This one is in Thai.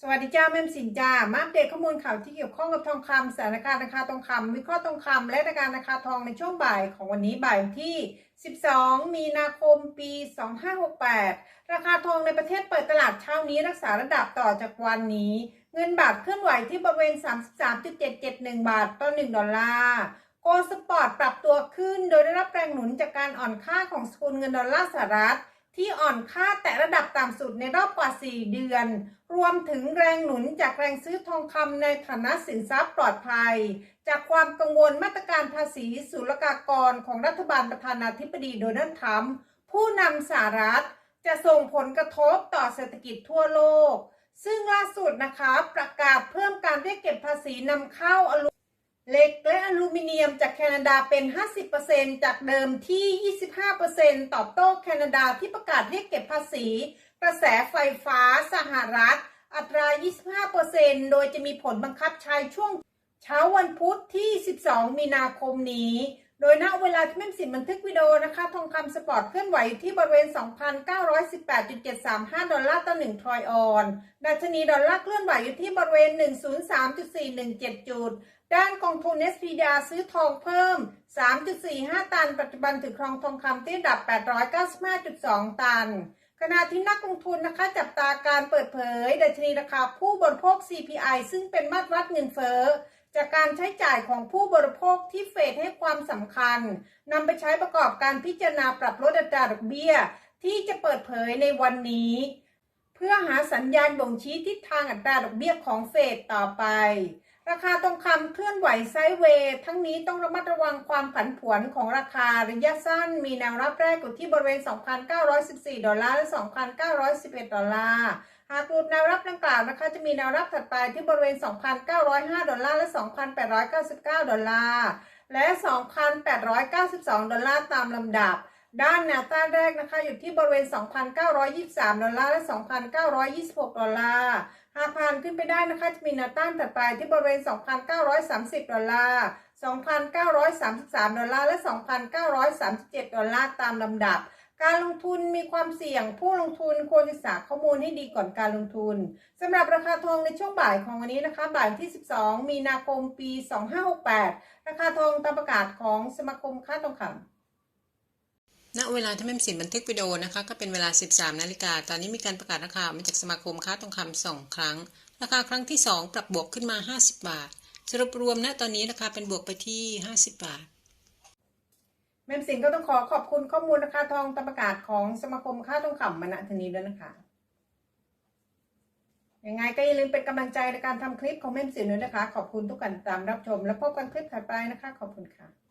สวัสดีจ้าแม่มสินจ้ามาอัปเดตข้อมูลข่าวที่เกี่ยวข้องกับทองคำสถานการณ์ราคาทองคำวิเคราะห์ทองคำและราคาราคาทองในช่วงบ่ายของวันนี้บ่ายที่ 12 มีนาคมปี 2568 ราคาทองในประเทศเปิดตลาดเช้านี้รักษาระดับต่อจากวันนี้ เงินบาทเคลื่อนไหวที่บริเวณ 33.771 บาทต่อ 1 ดอลลาร์โกลด์สปอร์ตปรับตัวขึ้น โดยได้รับแรงหนุนจากการอ่อนค่าของสกุลเงินดอลลาร์สหรัฐ ที่อ่อนค่าแต่ระดับต่ำสุดในรอบกว่า 4 เดือน รวมถึงแรงหนุนจากแรงซื้อทองคำในฐานะสินทรัพย์ปลอดภัย จากความกังวลมาตรการภาษีศุลกากรของรัฐบาลประธานาธิบดีโดนัลด์ทรัมป์ผู้นำสหรัฐ จะส่งผลกระทบต่อเศรษฐกิจทั่วโลก ซึ่งล่าสุดนะคะประกาศเพิ่มการเรียกเก็บภาษีนำเข้าอลู เหล็กและอลูมิเนียมจากแคนาดาเป็น 50%จากเดิมที่ 25%ตอบโต้แคนาดาที่ประกาศเรียกเก็บภาษี กระแสไฟฟ้าสหรัฐ อัตรา 25%โดยจะมีผลบังคับใช้ช่วงเช้าวันพุธที่ 12 มีนาคมนี้ โดยณเวลาที่แม่สินบันทึกวิดีโอนะคะ ทองคำสปอร์ตเคลื่อนไหวอยู่ที่บริเวณ 2,918.735 ดอลลาร์ต่อ 1 ทรอยออน ดัชนีดอลลาร์เคลื่อนไหวอยู่ที่บริเวณ 103.417 จุด ด้านกองทุน SPDR ซื้อทองเพิ่ม 3.45 ตัน ปัจจุบันถือครองทองคำที่ดับ 895.2 ตันขณะที่นักลงทุนนะคะจับตาการเปิดเผยดัชนีราคาผู้บริโภค CPI ซึ่งเป็นมาตรวัดเงินเฟ้อ จากการใช้จ่ายของผู้บริโภคที่เฟดให้ความสำคัญนำไปใช้ประกอบการพิจารณาปรับลดอัตราดอกเบี้ย ที่จะเปิดเผยในวันนี้ เพื่อหาสัญญาณบ่งชี้ทิศทางอัตราดอกเบี้ยของเฟดต่อไป ราคาทองคำเคลื่อนไหวไซด์เวย์ ทั้งนี้ต้องระมัดระวังความผันผวนของราคาระยะสั้น มีแนวรับแรกอยู่ที่บริเวณ 2,914 ดอลลาร์และ 2,911 ดอลลาร์ หากหลุดแนวรับดังกล่าวนะคะ จะมีแนวรับถัดไปที่บริเวณ 2,905 ดอลลาร์และ 2,899 ดอลลาร์ และ 2,892 ดอลลาร์ตามลำดับ ด้านแนวต้านแรกนะคะ อยู่ที่บริเวณ 2,923 ดอลลาร์และ 2,926 ดอลลาร์ หากผ่านขึ้นไปได้นะคะ จะมีแนวต้านถัดไปที่บริเวณ 2,930 ดอลลาร์ 2,933 ดอลลาร์ และ 2,937 ดอลลาร์ตามลำดับ การลงทุนมีความเสี่ยง ผู้ลงทุนควรศึกษาข้อมูลให้ดีก่อนการลงทุนสำหรับราคาทองในช่วงบ่ายของวันนี้นะคะ บ่ายที่ 12 มีนาคมปี 2568 ราคาทองตามประกาศของสมาคมค้าทองคำณเวลาที่แม่มสินบันทึกวิดีโอนะคะ ก็เป็นเวลา 13 นาฬิกา ตอนนี้มีการประกาศราคามาจากสมาคมค้าทองคำสองครั้ง ราคาครั้งที่ 2 ปรับบวกขึ้นมา 50 บาท สรุปรวมณตอนนี้ราคาเป็นบวกไปที่ 50 บาท แม่มสิงก็ต้องขอขอบคุณข้อมูลราคาทองตามประกาศของสมาคมค่าทองคำมณฑนีด้วยนะคะยังไงก็อย่าลืมเป็นกำลังใจในการทำคลิปของแม่มสินด้วยนะคะ ขอบคุณทุกการติดตามรับชม และพบกันคลิปถัดไปนะคะ ขอบคุณค่ะ